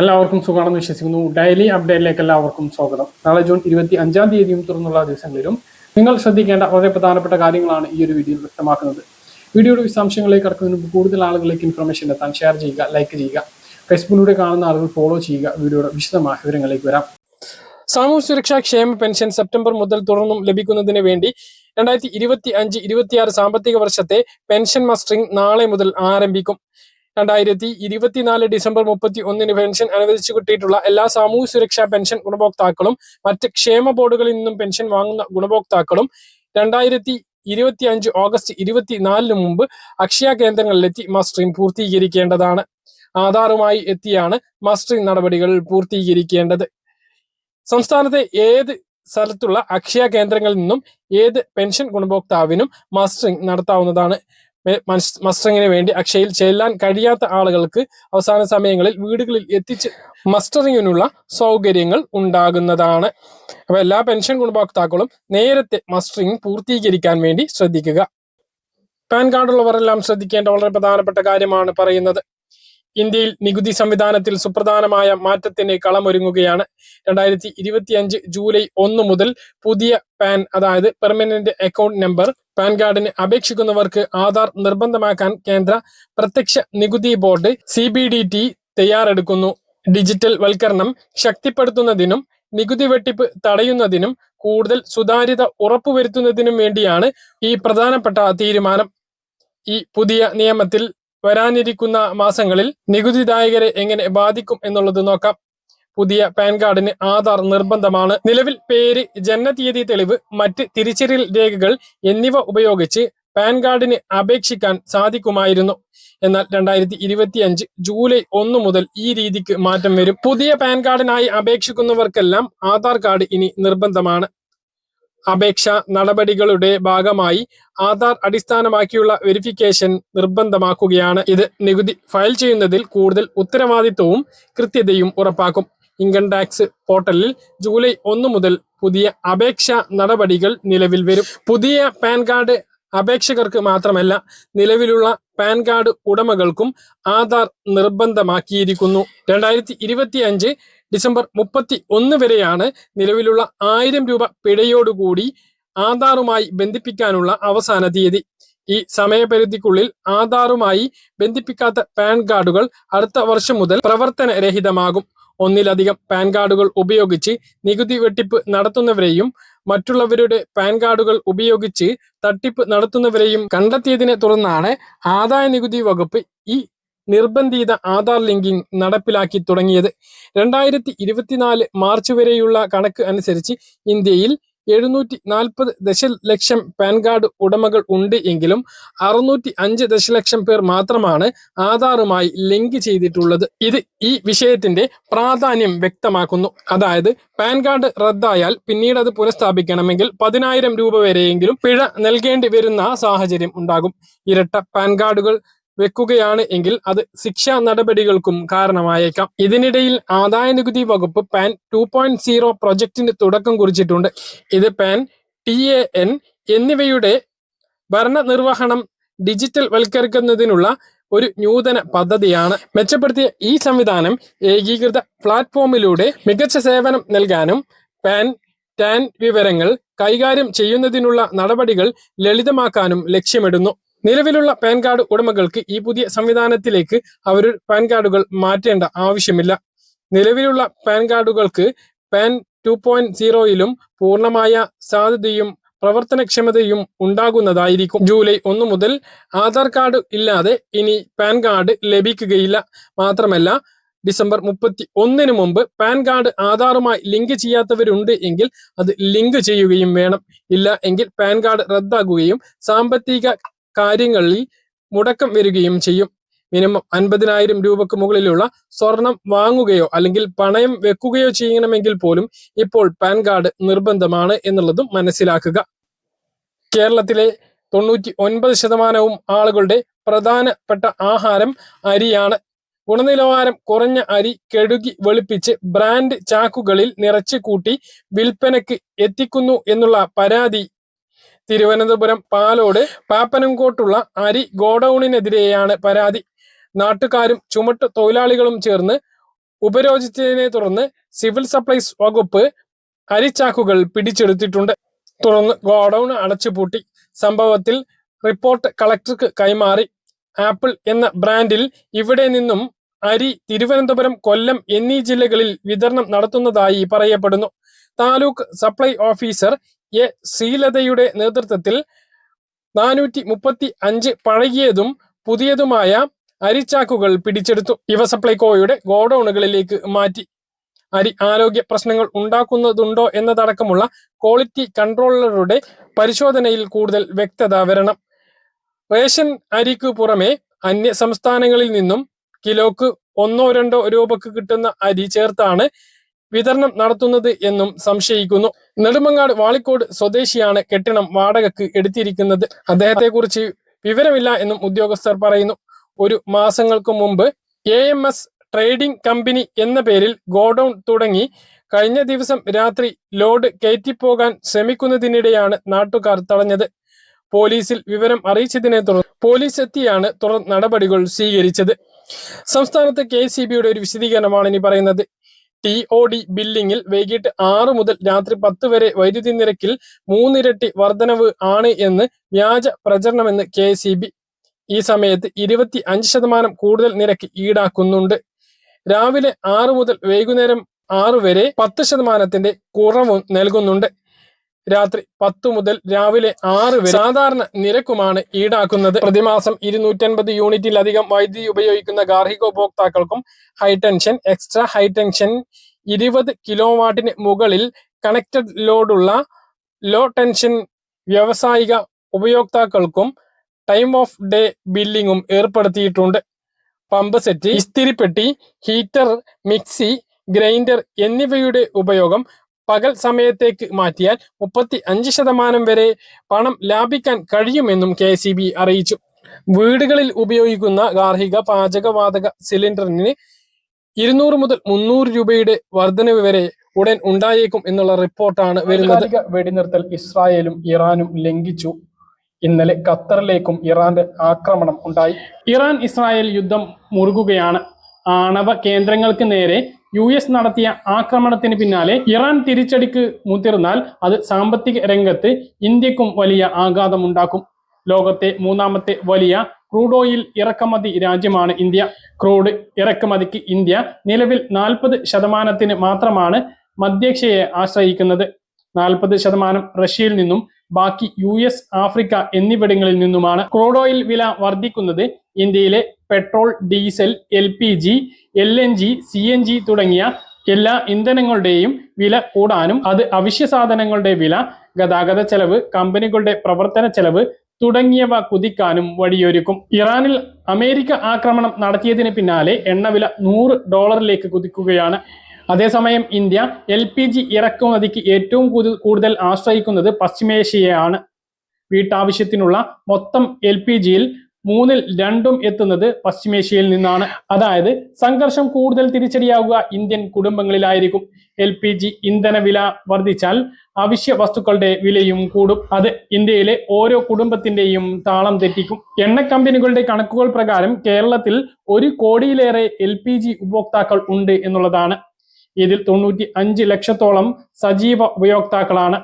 എല്ലാവർക്കും സുഖമാണെന്ന് വിശ്വസിക്കുന്നു. ഡെയിലി അപ്ഡേറ്റിലേക്ക് എല്ലാവർക്കും സ്വാഗതം. നാളെ ജൂൺ ഇരുപത്തി അഞ്ചാം തീയതിയും തുറന്നുള്ള ദിവസങ്ങളിലും നിങ്ങൾ ശ്രദ്ധിക്കേണ്ട വളരെ പ്രധാനപ്പെട്ട കാര്യങ്ങളാണ് ഈ ഒരു വീഡിയോയിൽ വ്യക്തമാക്കുന്നത്. വീഡിയോയുടെ വിശദാംശങ്ങളിലേക്ക് കടക്കുന്നതിന് മുമ്പ് കൂടുതൽ ആളുകളിലേക്ക് ഇൻഫർമേഷൻ എത്താൻ ഷെയർ ചെയ്യുക ലൈക്ക് ചെയ്യുക ഫേസ്ബുക്കിലൂടെ കാണുന്ന ആളുകൾ ഫോളോ ചെയ്യുക വീഡിയോയുടെ വിശദമായ വിവരങ്ങളിലേക്ക് വരാം. സാമൂഹ്യ സുരക്ഷാ ക്ഷേമ പെൻഷൻ സെപ്റ്റംബർ മുതൽ തുടർന്നും ലഭിക്കുന്നതിന് വേണ്ടി രണ്ടായിരത്തി ഇരുപത്തി അഞ്ച് ഇരുപത്തിയാറ് സാമ്പത്തിക വർഷത്തെ പെൻഷൻ മസ്റ്ററിംഗ് നാളെ മുതൽ ആരംഭിക്കും. രണ്ടായിരത്തി ഇരുപത്തിനാല് ഡിസംബർ മുപ്പത്തി ഒന്നിന് പെൻഷൻ അനുവദിച്ചു കിട്ടിയിട്ടുള്ള എല്ലാ സാമൂഹ്യ സുരക്ഷാ പെൻഷൻ ഗുണഭോക്താക്കളും മറ്റ് ക്ഷേമ ബോർഡുകളിൽ നിന്നും പെൻഷൻ വാങ്ങുന്ന ഗുണഭോക്താക്കളും രണ്ടായിരത്തി ഇരുപത്തി അഞ്ച് ഓഗസ്റ്റ് ഇരുപത്തിനാലിന് മുമ്പ് അക്ഷയ കേന്ദ്രങ്ങളിലെത്തി മസ്റ്ററിംഗ് പൂർത്തീകരിക്കേണ്ടതാണ്. ആധാറുമായി എത്തിയാണ് മസ്റ്ററിംഗ് നടപടികൾ പൂർത്തീകരിക്കേണ്ടത്. സംസ്ഥാനത്തെ ഏത് സ്ഥലത്തുള്ള അക്ഷയ കേന്ദ്രങ്ങളിൽ നിന്നും ഏത് പെൻഷൻ ഗുണഭോക്താവിനും മസ്റ്ററിംഗ് നടത്താവുന്നതാണ്. മസ്റ്ററിങ്ങിന് വേണ്ടി അക്ഷയിൽ ചെല്ലാൻ കഴിയാത്ത ആളുകൾക്ക് അവസാന സമയങ്ങളിൽ വീടുകളിൽ എത്തിച്ച് മസ്റ്ററിങ്ങിനുള്ള സൗകര്യങ്ങൾ ഉണ്ടാകുന്നതാണ്. അപ്പൊ എല്ലാ പെൻഷൻ ഗുണഭോക്താക്കളും നേരത്തെ മസ്റ്ററിംഗ് പൂർത്തീകരിക്കാൻ വേണ്ടി ശ്രദ്ധിക്കുക. പാൻ കാർഡുള്ളവരെല്ലാം ശ്രദ്ധിക്കേണ്ട വളരെ പ്രധാനപ്പെട്ട കാര്യമാണ് പറയുന്നത്. ഇന്ത്യയിൽ നികുതി സംവിധാനത്തിൽ സുപ്രധാനമായ മാറ്റത്തിന് കളമൊരുങ്ങുകയാണ്. രണ്ടായിരത്തി ഇരുപത്തിയഞ്ച് ജൂലൈ ഒന്ന് മുതൽ പുതിയ പാൻ അതായത് പെർമനന്റ് അക്കൗണ്ട് നമ്പർ പാൻ കാർഡിന് അപേക്ഷിക്കുന്നവർക്ക് ആധാർ നിർബന്ധമാക്കാൻ കേന്ദ്ര പ്രത്യക്ഷ നികുതി ബോർഡ് സി തയ്യാറെടുക്കുന്നു. ഡിജിറ്റൽ വൽക്കരണം ശക്തിപ്പെടുത്തുന്നതിനും നികുതി വെട്ടിപ്പ് തടയുന്നതിനും കൂടുതൽ സുതാര്യത ഉറപ്പുവരുത്തുന്നതിനും വേണ്ടിയാണ് ഈ പ്രധാനപ്പെട്ട തീരുമാനം. ഈ പുതിയ നിയമത്തിൽ വരാനിരിക്കുന്ന മാസങ്ങളിൽ നികുതിദായകരെ എങ്ങനെ ബാധിക്കും എന്നുള്ളത് നോക്കാം. പുതിയ പാൻ കാർഡിന് ആധാർ നിർബന്ധമാണ്. നിലവിൽ പേര് ജനനതീയതി തെളിവ് മറ്റ് തിരിച്ചറിയൽ രേഖകൾ എന്നിവ ഉപയോഗിച്ച് പാൻ കാർഡിന് അപേക്ഷിക്കാൻ സാധിക്കുമായിരുന്നു. എന്നാൽ രണ്ടായിരത്തി ഇരുപത്തിയഞ്ച് ജൂലൈ ഒന്ന് മുതൽ ഈ രീതിക്ക് മാറ്റം വരും. പുതിയ പാൻ കാർഡിനായി അപേക്ഷിക്കുന്നവർക്കെല്ലാം ആധാർ കാർഡ് ഇനി നിർബന്ധമാണ്. അപേക്ഷ നടപടികളുടെ ഭാഗമായി ആധാർ അടിസ്ഥാനമാക്കിയുള്ള വെരിഫിക്കേഷൻ നിർബന്ധമാക്കുകയാണ് ഇത്. നികുതി ഫയൽ ചെയ്യുന്നതിൽ കൂടുതൽ ഉത്തരവാദിത്വവും കൃത്യതയും ഉറപ്പാക്കും. ഇൻകം ടാക്സ് പോർട്ടലിൽ ജൂലൈ ഒന്ന് മുതൽ പുതിയ അപേക്ഷ നടപടികൾ നിലവിൽ വരും. പുതിയ പാൻ കാർഡ് അപേക്ഷകർക്ക് മാത്രമല്ല നിലവിലുള്ള പാൻ കാർഡ് ഉടമകൾക്കും ആധാർ നിർബന്ധമാക്കിയിരിക്കുന്നു. രണ്ടായിരത്തി ഇരുപത്തി അഞ്ച് ഡിസംബർ മുപ്പത്തി ഒന്ന് വരെയാണ് നിലവിലുള്ള ആയിരം രൂപ പിഴയോടുകൂടി ആധാറുമായി ബന്ധിപ്പിക്കാനുള്ള അവസാന തീയതി. ഈ സമയപരിധിക്കുള്ളിൽ ആധാറുമായി ബന്ധിപ്പിക്കാത്ത പാൻ കാർഡുകൾ അടുത്ത വർഷം മുതൽ പ്രവർത്തനരഹിതമാകും. ഒന്നിലധികം പാൻ കാർഡുകൾ ഉപയോഗിച്ച് നികുതി വെട്ടിപ്പ് നടത്തുന്നവരെയും മറ്റുള്ളവരുടെ പാൻ കാർഡുകൾ ഉപയോഗിച്ച് തട്ടിപ്പ് നടത്തുന്നവരെയും കണ്ടെത്തിയതിനെ തുടർന്നാണ് ആദായ നികുതി വകുപ്പ് ഈ നിർബന്ധിത ആധാർ ലിങ്കിംഗ് നടപ്പിലാക്കി തുടങ്ങിയത്. രണ്ടായിരത്തി ഇരുപത്തിനാല് മാർച്ച് വരെയുള്ള കണക്ക് അനുസരിച്ച് ഇന്ത്യയിൽ എഴുന്നൂറ്റി നാൽപ്പത് ദശലക്ഷം പാൻ കാർഡ് ഉടമകൾ ഉണ്ട് എങ്കിലും അറുന്നൂറ്റി അഞ്ച് ദശലക്ഷം പേർ മാത്രമാണ് ആധാറുമായി ലിങ്ക് ചെയ്തിട്ടുള്ളത്. ഇത് ഈ വിഷയത്തിന്റെ പ്രാധാന്യം വ്യക്തമാക്കുന്നു. അതായത് പാൻ കാർഡ് റദ്ദായാൽ പിന്നീട് അത് പുനഃസ്ഥാപിക്കണമെങ്കിൽ പതിനായിരം രൂപ വരെയെങ്കിലും പിഴ നൽകേണ്ടി വരുന്ന സാഹചര്യം ഉണ്ടാകും. ഇരട്ട പാൻ കാർഡുകൾ വെക്കുകയാണ് എങ്കിൽ അത് ശിക്ഷാ നടപടികൾക്കും കാരണമായേക്കാം. ഇതിനിടയിൽ ആദായ നികുതി വകുപ്പ് പാൻ ടു പോയിന്റ് സീറോ പ്രൊജക്ടിന് തുടക്കം കുറിച്ചിട്ടുണ്ട്. ഇത് പാൻ ടി എ എൻ എന്നിവയുടെ ഭരണനിർവഹണം ഡിജിറ്റൽ വൽക്കരിക്കുന്നതിനുള്ള ഒരു നൂതന പദ്ധതിയാണ്. മെച്ചപ്പെടുത്തിയ ഈ സംവിധാനം ഏകീകൃത പ്ലാറ്റ്ഫോമിലൂടെ മികച്ച സേവനം നൽകാനും പാൻ ടാൻ വിവരങ്ങൾ കൈകാര്യം ചെയ്യുന്നതിനുള്ള നടപടികൾ ലളിതമാക്കാനും ലക്ഷ്യമിടുന്നു. നിലവിലുള്ള പാൻ കാർഡ് ഉടമകൾക്ക് ഈ പുതിയ സംവിധാനത്തിലേക്ക് അവർ പാൻ കാർഡുകൾ മാറ്റേണ്ട ആവശ്യമില്ല. നിലവിലുള്ള പാൻ കാർഡുകൾക്ക് പാൻ ടു പോയിന്റ് സീറോയിലും പൂർണമായ സാധ്യതയും പ്രവർത്തനക്ഷമതയും ഉണ്ടാകുന്നതായിരിക്കും. ജൂലൈ ഒന്ന് മുതൽ ആധാർ കാർഡ് ഇല്ലാതെ ഇനി പാൻ കാർഡ് ലഭിക്കുകയില്ല. മാത്രമല്ല ഡിസംബർ മുപ്പത്തി ഒന്നിന് മുമ്പ് പാൻ കാർഡ് ആധാറുമായി ലിങ്ക് ചെയ്യാത്തവരുണ്ട് എങ്കിൽ അത് ലിങ്ക് ചെയ്യുകയും വേണം. ഇല്ല എങ്കിൽ പാൻ കാർഡ് റദ്ദാക്കുകയും സാമ്പത്തിക കാര്യങ്ങളിൽ മുടക്കം വരികയും ചെയ്യും. മിനിമം അൻപതിനായിരം രൂപക്ക് മുകളിലുള്ള സ്വർണം വാങ്ങുകയോ അല്ലെങ്കിൽ പണയം വെക്കുകയോ ചെയ്യണമെങ്കിൽ പോലും ഇപ്പോൾ പാൻ കാർഡ് നിർബന്ധമാണ് എന്നുള്ളതും മനസ്സിലാക്കുക. കേരളത്തിലെ തൊണ്ണൂറ്റി ഒൻപത് ശതമാനവും ആളുകളുടെ പ്രധാനപ്പെട്ട ആഹാരം അരിയാണ്. ഗുണനിലവാരം കുറഞ്ഞ അരി കെടുകി വെളുപ്പിച്ച് ബ്രാൻഡ് ചാക്കുകളിൽ നിറച്ചു കൂട്ടി വിൽപ്പനയ്ക്ക് എത്തിക്കുന്നു എന്നുള്ള പരാതി തിരുവനന്തപുരം പാലോട് പാപ്പനംകോട്ടുള്ള അരി ഗോഡൌണിനെതിരെയാണ് പരാതി. നാട്ടുകാരും ചുമട്ട് തൊഴിലാളികളും ചേർന്ന് ഉപരോധിച്ചതിനെ തുടർന്ന് സിവിൽ സപ്ലൈസ് വകുപ്പ് അരിച്ചാക്കുകൾ പിടിച്ചെടുത്തിട്ടുണ്ട്. തുടർന്ന് ഗോഡൌൺ അടച്ചുപൂട്ടി. സംഭവത്തിൽ റിപ്പോർട്ട് കളക്ടർക്ക് കൈമാറി. ആപ്പിൾ എന്ന ബ്രാൻഡിൽ ഇവിടെ നിന്നും അരി തിരുവനന്തപുരം കൊല്ലം എന്നീ ജില്ലകളിൽ വിതരണം നടത്തുന്നതായി പറയപ്പെടുന്നു. താലൂക്ക് സപ്ലൈ ഓഫീസർ എ ശ്രീലതയുടെ നേതൃത്വത്തിൽ നാനൂറ്റി മുപ്പത്തി അഞ്ച് പഴകിയതും പുതിയതുമായ അരിച്ചാക്കുകൾ പിടിച്ചെടുത്തു. ഇവ സപ്ലൈകോയുടെ ഗോഡൌണുകളിലേക്ക് മാറ്റി. അരി ആരോഗ്യ പ്രശ്നങ്ങൾ ഉണ്ടാക്കുന്നതുണ്ടോ എന്നതടക്കമുള്ള ക്വാളിറ്റി കൺട്രോളറുടെ പരിശോധനയിൽ കൂടുതൽ വ്യക്തത വരണം. റേഷൻ അരിക്ക് പുറമെ അന്യ സംസ്ഥാനങ്ങളിൽ നിന്നും കിലോക്ക് ഒന്നോ രണ്ടോ രൂപക്ക് കിട്ടുന്ന അരി ചേർത്താണ് വിതരണം നടത്തുന്നത് എന്നും സംശയിക്കുന്നു. നെടുമങ്ങാട് വാളിക്കോട് സ്വദേശിയാണ് കെട്ടിടം വാടകക്ക് എടുത്തിരിക്കുന്നത്. അദ്ദേഹത്തെ കുറിച്ച് വിവരമില്ല എന്നും ഉദ്യോഗസ്ഥർ പറയുന്നു. ഒരു മാസങ്ങൾക്ക് മുമ്പ് A M S trading company എന്ന പേരിൽ ഗോഡൌൺ തുടങ്ങി. കഴിഞ്ഞ ദിവസം രാത്രി ലോഡ് കയറ്റിപ്പോകാൻ ശ്രമിക്കുന്നതിനിടെയാണ് നാട്ടുകാർ തടഞ്ഞത്. പോലീസിൽ വിവരം അറിയിച്ചതിനെ തുടർന്ന് പോലീസ് എത്തിയാണ് തുടർ നടപടികൾ സ്വീകരിച്ചത്. സംസ്ഥാനത്ത് കെ സി ബിയുടെ ഒരു വിശദീകരണമാണ് ഇനി പറയുന്നത്. ടി ഒ ഡി ബില്ലിംഗിൽ വൈകിട്ട് ആറ് മുതൽ രാത്രി പത്ത് വരെ വൈദ്യുതി നിരക്കിൽ മൂന്നിരട്ടി വർധനവ് ആണ് എന്ന് വ്യാജ പ്രചരണമെന്ന് കെ ഈ സമയത്ത് ഇരുപത്തി അഞ്ച് ശതമാനം കൂടുതൽ നിരക്ക് ഈടാക്കുന്നുണ്ട്. രാവിലെ ആറ് മുതൽ വൈകുന്നേരം ആറ് വരെ പത്ത് ശതമാനത്തിന്റെ കുറവും നൽകുന്നുണ്ട്. രാത്രി പത്തു മുതൽ രാവിലെ ആറ് വരെ സാധാരണ നിരക്കുമാണ് ഈടാക്കുന്നത്. പ്രതിമാസം ഇരുന്നൂറ്റൻപത് യൂണിറ്റിലധികം വൈദ്യുതി ഉപയോഗിക്കുന്ന ഗാർഹിക ഉപഭോക്താക്കൾക്കും high tension extra high tension ഇരുപത് കിലോ വാട്ടിന് മുകളിൽ കണക്റ്റഡ് ലോഡുള്ള ലോ ടെൻഷൻ വ്യാവസായിക ഉപയോക്താക്കൾക്കും ടൈം ഓഫ് ഡേ ബില്ലിങ്ങും ഏർപ്പെടുത്തിയിട്ടുണ്ട്. പമ്പ് സെറ്റ് ഇസ്തിരിപ്പെട്ടി ഹീറ്റർ മിക്സി ഗ്രൈൻഡർ എന്നിവയുടെ ഉപയോഗം പകൽ സമയത്തേക്ക് മാറ്റിയാൽ മുപ്പത്തി അഞ്ച് ശതമാനം വരെ പണം ലാഭിക്കാൻ കഴിയുമെന്നും കെ അറിയിച്ചു. വീടുകളിൽ ഉപയോഗിക്കുന്ന ഗാർഹിക പാചകവാതക സിലിണ്ടറിന് ഇരുന്നൂറ് മുതൽ മുന്നൂറ് രൂപയുടെ വർധനവ് വരെ ഉടൻ ഉണ്ടായേക്കും എന്നുള്ള റിപ്പോർട്ടാണ് വരുന്നത്. വെടിനിർത്തൽ ഇസ്രായേലും ഇറാനും ലംഘിച്ചു. ഇന്നലെ ഖത്തറിലേക്കും ഇറാന്റെ ആക്രമണം ഉണ്ടായി. ഇറാൻ ഇസ്രായേൽ യുദ്ധം മുറുകുകയാണ്. ആണവ കേന്ദ്രങ്ങൾക്ക് നേരെ യു എസ് നടത്തിയ ആക്രമണത്തിന് പിന്നാലെ ഇറാൻ തിരിച്ചടിക്ക് മുതിർന്നാൽ അത് സാമ്പത്തിക രംഗത്ത് ഇന്ത്യക്കും വലിയ ആഘാതമുണ്ടാക്കും. ലോകത്തെ മൂന്നാമത്തെ വലിയ ക്രൂഡ് ഓയിൽ ഇറക്കുമതി രാജ്യമാണ് ഇന്ത്യ. ക്രൂഡ് ഇറക്കുമതിക്ക് ഇന്ത്യ നിലവിൽ നാൽപ്പത് ശതമാനത്തിന് മാത്രമാണ് മധ്യേഷ്യയെ ആശ്രയിക്കുന്നത്. നാൽപ്പത് ശതമാനം റഷ്യയിൽ നിന്നും ബാക്കി യു എസ് ആഫ്രിക്ക എന്നിവിടങ്ങളിൽ നിന്നുമാണ് ക്രൂഡ് ഓയിൽ വില വർദ്ധിക്കുന്നത്. ഇന്ത്യയിലെ petrol diesel L P G L N G C N G തുടങ്ങിയ എല്ലാ ഇന്ധനങ്ങളുടെയും വില കൂടാനും അത് അവശ്യ സാധനങ്ങളുടെ വില ഗതാഗത ചെലവ് കമ്പനികളുടെ പ്രവർത്തന ചെലവ് തുടങ്ങിയവ കുതിക്കാനും വഴിയൊരുക്കും. ഇറാനിൽ അമേരിക്ക ആക്രമണം നടത്തിയതിന് പിന്നാലെ എണ്ണവില നൂറ് ഡോളറിലേക്ക് കുതിക്കുകയാണ്. അതേസമയം ഇന്ത്യ എൽ പി ജി ഇറക്കുമതിക്ക് ഏറ്റവും കൂടുതൽ ആശ്രയിക്കുന്നത് പശ്ചിമേഷ്യയാണ്. വീട്ടാവശ്യത്തിനുള്ള മൊത്തം എൽ പി ജിയിൽ മൂന്നിൽ രണ്ടും എത്തുന്നത് പശ്ചിമേഷ്യയിൽ നിന്നാണ്. അതായത് സംഘർഷം കൂടുതൽ തിരിച്ചടിയാവുക ഇന്ത്യൻ കുടുംബങ്ങളിലായിരിക്കും. എൽ പി ജി ഇന്ധന വില വർദ്ധിച്ചാൽ അവശ്യ വസ്തുക്കളുടെ വിലയും കൂടും. അത് ഇന്ത്യയിലെ ഓരോ കുടുംബത്തിന്റെയും താളം തെറ്റിക്കും. എണ്ണ കമ്പനികളുടെ കണക്കുകൾ പ്രകാരം കേരളത്തിൽ ഒരു കോടിയിലേറെ എൽ ഉപഭോക്താക്കൾ ഉണ്ട് എന്നുള്ളതാണ്. ഇതിൽ തൊണ്ണൂറ്റി അഞ്ച് ലക്ഷത്തോളം സജീവ ഉപയോക്താക്കളാണ്.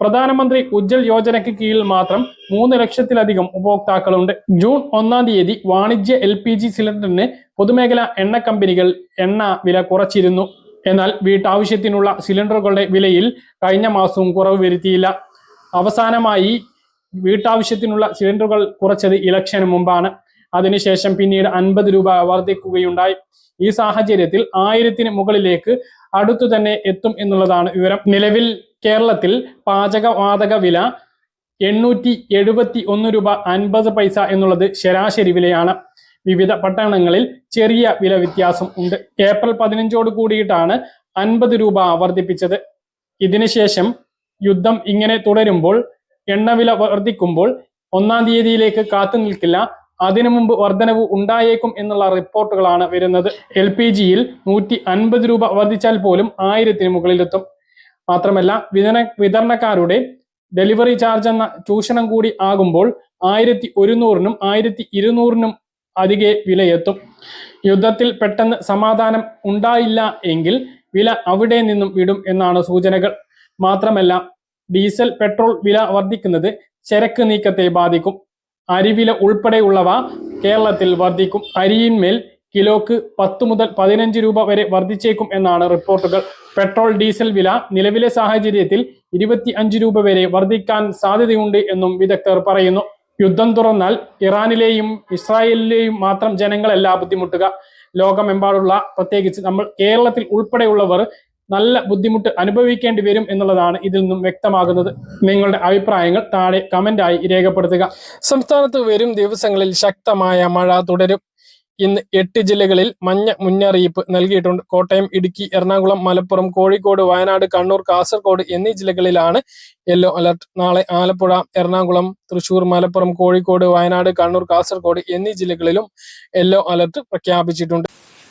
പ്രധാനമന്ത്രി ഉജ്ജൽ യോജനയ്ക്ക് കീഴിൽ മാത്രം മൂന്ന് ലക്ഷത്തിലധികം ഉപഭോക്താക്കളുണ്ട്. ജൂൺ ഒന്നാം തീയതി വാണിജ്യ എൽ പി ജി സിലിണ്ടറിന് പൊതുമേഖലാ എണ്ണ കമ്പനികൾ എണ്ണ വില കുറച്ചിരുന്നു. എന്നാൽ വീട്ടാവശ്യത്തിനുള്ള സിലിണ്ടറുകളുടെ വിലയിൽ കഴിഞ്ഞ മാസവും കുറവ് വരുത്തിയില്ല. അവസാനമായി വീട്ടാവശ്യത്തിനുള്ള സിലിണ്ടറുകൾ കുറച്ചത് ഇലക്ഷന് മുമ്പാണ്. അതിനുശേഷം പിന്നീട് അൻപത് രൂപ വർദ്ധിക്കുകയുണ്ടായി ഈ സാഹചര്യത്തിൽ ആയിരത്തിന് മുകളിലേക്ക് അടുത്തു തന്നെ എത്തും എന്നുള്ളതാണ് വിവരം. നിലവിൽ കേരളത്തിൽ പാചകവാതക വില എണ്ണൂറ്റി എഴുപത്തി ഒന്ന് രൂപ അൻപത് പൈസ എന്നുള്ളത് ശരാശരി വിലയാണ്. വിവിധ പട്ടണങ്ങളിൽ ചെറിയ വില വ്യത്യാസം ഉണ്ട്. ഏപ്രിൽ പതിനഞ്ചോട് കൂടിയിട്ടാണ് അൻപത് രൂപ വർദ്ധിപ്പിച്ചത് ഇതിനുശേഷം യുദ്ധം ഇങ്ങനെ തുടരുമ്പോൾ എണ്ണവില വർദ്ധിക്കുമ്പോൾ ഒന്നാം തീയതിയിലേക്ക് കാത്തു നിൽക്കില്ല. അതിനു മുമ്പ് വർധനവ് ഉണ്ടായേക്കും എന്നുള്ള റിപ്പോർട്ടുകളാണ് വരുന്നത്. എൽ പി ജിയിൽ നൂറ്റി അൻപത് രൂപ വർദ്ധിച്ചാൽ പോലും ആയിരത്തിന് മുകളിലെത്തും. മാത്രമല്ല വിതരണ വിതരണക്കാരുടെ ഡെലിവറി ചാർജ് എന്ന ചൂഷണം കൂടി ആകുമ്പോൾ ആയിരത്തി ഒരുന്നൂറിനും ആയിരത്തി ഇരുന്നൂറിനും അധികെ വിലയെത്തും. യുദ്ധത്തിൽ പെട്ടെന്ന് സമാധാനം ഉണ്ടായില്ല എങ്കിൽ വില അവിടെ നിന്നും വിടും എന്നാണ് സൂചനകൾ. മാത്രമല്ല ഡീസൽ പെട്രോൾ വില വർദ്ധിക്കുന്നത് ചരക്ക് നീക്കത്തെ ബാധിക്കും. അരിവില ഉൾപ്പെടെയുള്ളവ കേരളത്തിൽ വർദ്ധിക്കും. അരിയിന്മേൽ കിലോക്ക് പത്ത് മുതൽ പതിനഞ്ച് രൂപ വരെ വർദ്ധിച്ചേക്കും എന്നാണ് റിപ്പോർട്ടുകൾ. പെട്രോൾ ഡീസൽ വില നിലവിലെ സാഹചര്യത്തിൽ ഇരുപത്തി അഞ്ച് രൂപ വരെ വർദ്ധിക്കാൻ സാധ്യതയുണ്ട് എന്നും വിദഗ്ധർ പറയുന്നു. യുദ്ധം തുറന്നാൽ ഇറാനിലെയും ഇസ്രായേലിലെയും മാത്രം ജനങ്ങളല്ല ബുദ്ധിമുട്ടുക. ലോകമെമ്പാടുള്ള പ്രത്യേകിച്ച് നമ്മൾ കേരളത്തിൽ ഉൾപ്പെടെയുള്ളവർ നല്ല ബുദ്ധിമുട്ട് അനുഭവിക്കേണ്ടി വരും എന്നുള്ളതാണ് ഇതിൽ നിന്നും വ്യക്തമാകുന്നത്. നിങ്ങളുടെ അഭിപ്രായങ്ങൾ താഴെ കമന്റായി രേഖപ്പെടുത്തുക. സംസ്ഥാനത്ത് വരും ദിവസങ്ങളിൽ ശക്തമായ മഴ തുടരും. ഇന്ന് എട്ട് ജില്ലകളിൽ മഞ്ഞ മുന്നറിയിപ്പ് നൽകിയിട്ടുണ്ട്. കോട്ടയം ഇടുക്കി എറണാകുളം മലപ്പുറം കോഴിക്കോട് വയനാട് കണ്ണൂർ കാസർഗോഡ് എന്നീ ജില്ലകളിലാണ് യെല്ലോ അലർട്ട് നാളെ ആലപ്പുഴ എറണാകുളം തൃശൂർ മലപ്പുറം കോഴിക്കോട് വയനാട് കണ്ണൂർ കാസർഗോഡ് എന്നീ ജില്ലകളിലും യെല്ലോ അലർട്ട് പ്രഖ്യാപിച്ചിട്ടുണ്ട്.